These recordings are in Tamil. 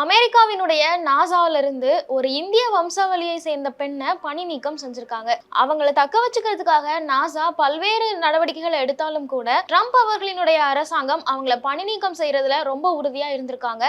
அமெரிக்காவினுடைய நாசாவில இருந்து ஒரு இந்திய வம்சாவளியை சேர்ந்த பெண்ணை பணி நீக்கம் செஞ்சிருக்காங்க. அவங்கள தக்க வச்சுக்கிறதுக்காக நாசா பல்வேறு நடவடிக்கைகளை எடுத்தாலும் கூட ட்ரம்ப் அவர்களினுடைய அரசாங்கம் அவங்கள பணி நீக்கம் செய்யறதுல ரொம்ப உறுதியா இருந்திருக்காங்க.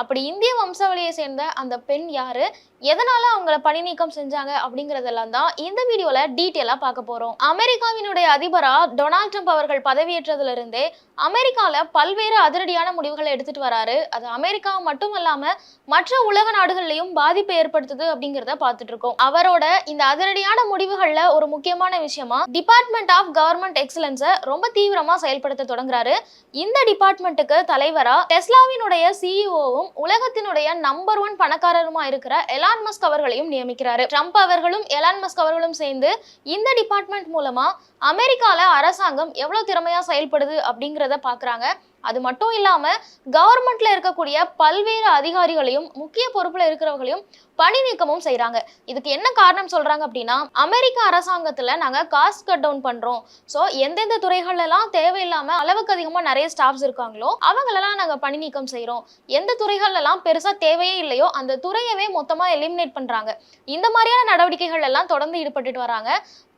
அப்படி இந்திய வம்சாவளியை சேர்ந்த அந்த பெண் யாரு? எதனால அவங்கள பணி நீக்கம் செஞ்சாங்க அப்படிங்கறதெல்லாம் தான் இந்த வீடியோல டீட்டெயிலா பார்க்க போறோம். அமெரிக்காவினுடைய அதிபரா டொனால்ட் ட்ரம்ப் அவர்கள் பதவியேற்றதுல இருந்தே அமெரிக்கால பல்வேறு அதிரடியான முடிவுகளை எடுத்துட்டு வராரு. அது அமெரிக்கா மட்டும் இல்லாம மற்ற உலக நாடுகள்லயும் பாதிப்பை ஏற்படுத்துது அப்படிங்கிறத பார்த்துட்டு இருக்கோம். அவரோட இந்த அதிரடியான முடிவுகள்ல ஒரு முக்கியமான விஷயமா டிபார்ட்மெண்ட் ஆஃப் கவர்மெண்ட் எக்ஸலன்ஸை ரொம்ப தீவிரமா செயல்படுத்த தொடங்குறாரு. இந்த டிபார்ட்மெண்ட்டுக்கு தலைவரா டெஸ்லாவினுடைய சிஇஓவும் உலகத்தினுடைய நம்பர் ஒன் பணக்காரருமா இருக்கிற எலான் மஸ்க் அவர்களையும் நியமிக்கிறாரு. ட்ரம்ப் அவர்களும் எலான் மஸ்க் அவர்களும் சேர்ந்து இந்த டிபார்ட்மெண்ட் மூலமா அமெரிக்கால அரசாங்கம் எவ்வளவு திறமையா செயல்படுது அப்படிங்கிறத பாக்குறாங்க. அது மட்டும் இல்லாம கவர்மெண்ட்ல இருக்கக்கூடிய பல்வேறு அதிகாரிகளையும் முக்கிய பொறுப்புல இருக்கிறவங்களையும் பணி நீக்கமும் செய்யறாங்க இதுக்கு என்ன காரணம் சொல்றாங்க அப்படின்னா அமெரிக்க அரசாங்கத்துல நாங்க காஸ்ட் கட் டவுன் பண்றோம். ஸோ எந்தெந்த துறைகள் எல்லாம் தேவையில்லாம அளவுக்கு அதிகமா நிறைய ஸ்டாஃப்ஸ் இருக்காங்களோ அவங்களெல்லாம் நாங்க பணி நீக்கம் செய்யறோம் எந்த துறைகள் எல்லாம் பெருசா தேவையே இல்லையோ அந்த துறையவே மொத்தமா எலிமினேட் பண்றாங்க. இந்த மாதிரியான நடவடிக்கைகள் எல்லாம் தொடர்ந்து ஈடுபட்டுட்டு வராங்க.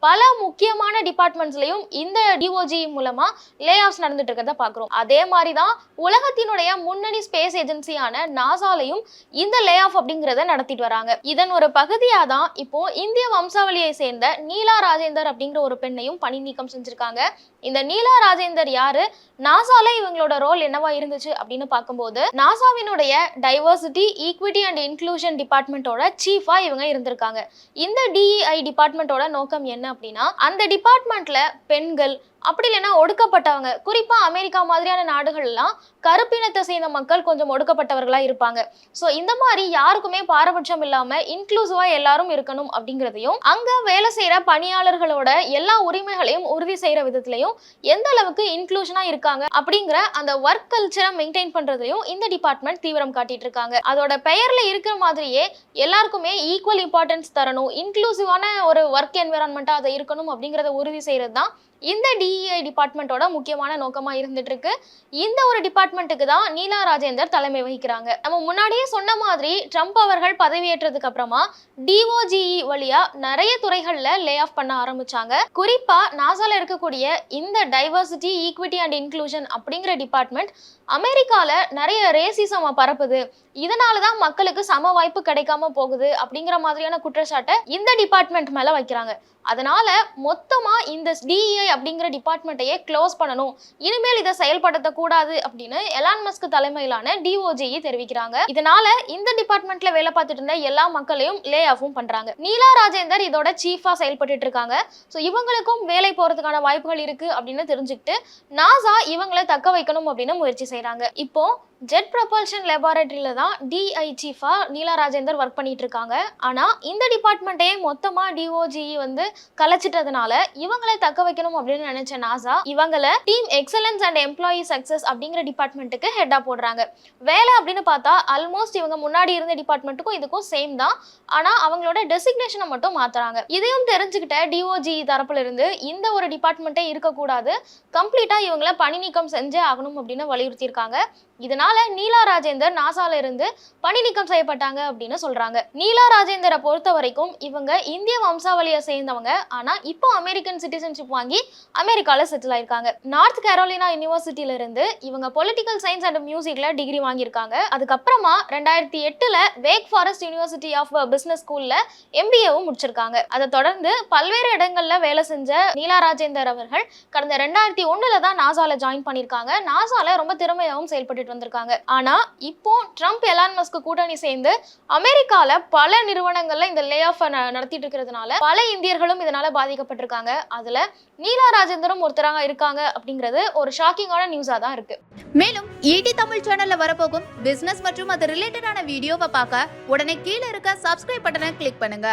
பல முக்கியமான டிபார்ட்மெண்ட்ஸ்லயும் இந்த டிஓஜி மூலமா லே ஆஃப்ஸ் நடந்துட்டு இருக்கிறத பாக்குறோம். அதே மாதிரி தான் உலகத்தினுடைய முன்னணி ஸ்பேஸ் ஏஜென்சியான நாசாலையும் இந்த லே ஆஃப் அப்படிங்கிறத நடத்திட்டு வராங்க. இதன் ஒரு பகுதியாக தான் இப்போ இந்திய வம்சாவளியை சேர்ந்த நீலா ராஜேந்தர் அப்படிங்கிற ஒரு பெண்ணையும் பணி நீக்கம் செஞ்சிருக்காங்க. இந்த நீலா ராஜேந்தர் யாரு? நாசால இவங்களோட ரோல் என்னவா இருந்துச்சு அப்படின்னு பார்க்கும்போது நாசாவினுடைய டைவர்சிட்டி ஈக்விட்டி அண்ட் இன்க்ளூஷன் டிபார்ட்மெண்ட்டோட சீஃபா இவங்க இருந்திருக்காங்க. இந்த டிஇஐ டிபார்ட்மெண்ட்டோட நோக்கம் என்ன அப்படின்னா அந்த டிபார்ட்மெண்ட்ல பெண்கள் அப்படி இல்லைன்னா ஒடுக்கப்பட்டவங்க. குறிப்பா அமெரிக்கா மாதிரியான நாடுகள்லாம் கருப்பினத்தை சேர்ந்த மக்கள் கொஞ்சம் ஒடுக்கப்பட்டவர்களா இருப்பாங்க. ஸோ இந்த மாதிரி யாருக்குமே பாரபட்சம் இல்லாம இன்க்ளூசிவா எல்லாரும் இருக்கணும் அப்படிங்கிறதையும் அங்க வேலை செய்யற பணியாளர்களோட எல்லா உரிமைகளையும் உறுதி செய்யற விதத்திலையும் எந்த அளவுக்கு இன்க்ளூஷனா இருக்காங்க அப்படிங்கிற அந்த ஒர்க் கல்ச்சரை மெயின்டைன் பண்றதையும் இந்த டிபார்ட்மெண்ட் தீவிரம் காட்டிட்டு இருக்காங்க. அதோட பெயர்ல இருக்கிற மாதிரியே எல்லாருக்குமே ஈக்குவல் இம்பார்ட்டன்ஸ் தரணும். இன்க்ளூசிவான ஒரு ஒர்க் என்விரான்மெண்ட்டா அதை இருக்கணும் அப்படிங்கிறத உறுதி செய்யறது தான் இந்த சிஇஐ டிபார்ட்மெண்ட்டோட முக்கியமான நோக்கமா இருந்துட்டு இருக்கு இந்த ஒரு டிபார்ட்மெண்ட்டுக்கு தான் நீலா ராஜேந்தர் தலைமை வகிக்கிறாங்க. நம்ம முன்னாடியே சொன்ன மாதிரி ட்ரம்ப் அவர்கள் பதவியேற்றதுக்கு அப்புறமா டிஓஜிஇ வழியா நிறைய துறைகள்ல லே ஆஃப் பண்ண ஆரம்பிச்சாங்க. குறிப்பா நாசால இருக்கக்கூடிய இந்த டைவர்சிட்டி ஈக்விட்டி அண்ட் இன்க்ளூஷன் அப்படிங்கிற டிபார்ட்மெண்ட் அமெரிக்கால நிறைய ரேசிசம் பரப்புது. இதனால தான் மக்களுக்கு சம வாய்ப்பு கிடைக்காம போகுது அப்படிங்கிற மாதிரியான குற்றச்சாட்டை இந்த டிபார்ட்மெண்ட் மேல வைக்கிறாங்க. அதனால மொத்தமா இந்த டிஇஐ அப்படிங்கிற டிபார்ட்மெண்ட்டையே க்ளோஸ் பண்ணணும். இனிமேல் இதை செயல்படுத்த கூடாது அப்படின்னு எலான் மஸ்க் தலைமையிலான டிஓஜிஇ தெரிவிக்கிறாங்க. இதனால இந்த டிபார்ட்மெண்ட்ல வேலை பார்த்துட்டு இருந்த எல்லா மக்களையும் லே ஆஃபும் பண்றாங்க. நீலா ராஜேந்தர் இதோட சீஃபா செயல்பட்டு இருக்காங்க. ஸோ இவங்களுக்கும் வேலை போறதுக்கான வாய்ப்புகள் இருக்கு அப்படின்னு தெரிஞ்சுக்கிட்டு நாசா இவங்களை தக்க வைக்கணும் அப்படின்னு முயற்சி செய்யறாங்க இப்போ ஜெட் ப்ரொபல்ஷன் லெபார்டரியில் தான் டிஐ சீஃபாக நீலா ராஜேந்தர் ஒர்க் பண்ணிட்டு இருக்காங்க. ஆனால் இந்த டிபார்ட்மெண்ட்டையே மொத்தமாக டிஓஜிஇ வந்து கலைச்சிட்டதுனால இவங்களை தக்க வைக்கணும் அப்படின்னு நினைச்ச நாசா இவங்களை team excellence and employee success அப்படிங்கிற டிபார்ட்மெண்ட்டுக்கு ஹெட்டாக போடுறாங்க. வேலை அப்படின்னு பார்த்தா ஆல்மோஸ்ட் இவங்க முன்னாடி இருந்த டிபார்ட்மெண்ட்டுக்கும் இதுக்கும் சேம் தான். ஆனால் அவங்களோட டெசிக்னேஷனை மட்டும் மாற்றுறாங்க இதையும் தெரிஞ்சுக்கிட்ட டிஓஜி தரப்புலேருந்து இந்த ஒரு டிபார்ட்மெண்ட்டே இருக்கக்கூடாது. கம்ப்ளீட்டாக இவங்களை பணி நீக்கம் செஞ்சே ஆகணும் அப்படின்னு வலியுறுத்தியிருக்காங்க. இதனால நீலா ராஜேந்தர் நாசால இருந்து பணி நீக்கம் செய்யப்பட்டாங்க அப்படின்னு சொல்றாங்க. நீலா ராஜேந்தரை பொறுத்த வரைக்கும் இவங்க இந்திய வம்சாவளியை சேர்ந்தவங்க. ஆனா இப்போ அமெரிக்கன் சிட்டிசன்ஷிப் வாங்கி அமெரிக்கால செட்டில் ஆயிருக்காங்க. நார்த் கேரோலினா யூனிவர்சிட்டியில இருந்து இவங்க பொலிட்டிக்கல் சயின்ஸ் அண்ட் மியூசிக்ல டிகிரி வாங்கியிருக்காங்க. அதுக்கப்புறமா ரெண்டாயிரத்தி எட்டுல Wake Forest University of Business ஸ்கூல்ல எம்பிஏவும் முடிச்சிருக்காங்க. அதை தொடர்ந்து பல்வேறு இடங்கள்ல வேலை செஞ்ச நீலா ராஜேந்தர் அவர்கள் கடந்த ரெண்டாயிரத்தி ஒண்ணுல தான் நாசால ஜாயின் பண்ணியிருக்காங்க. நாசால ரொம்ப திறமையாகவும் செயல்பட்டு வந்திருக்காங்க ஆனா இப்போ ட்ரம்ப் எலான் மஸ்க் கூட்டணி சேர்ந்து அமெரிக்கால பல நிறுவனங்கள்ல இந்த லே ஆஃப் நடத்திட்டு இருக்கிறதுனால பல இந்தியர்களும் இதனால பாதிக்கப்பட்டிருக்காங்க. அதுல நீலா ராஜேந்தரும் ஒருத்தராக இருக்காங்க அப்படிங்கிறது ஒரு ஷாக்கிங்கான நியூஸா தான் இருக்கு. மேலும் ஈடி தமிழ் சேனல்ல வரப்போகும் பிசினஸ் மற்றும் அது ரிலேட்டடான வீடியோவை பார்க்க உடனே கீழே இருக்க சப்ஸ்கிரைப் பட்டனை கிளிக் பண்ணுங்க.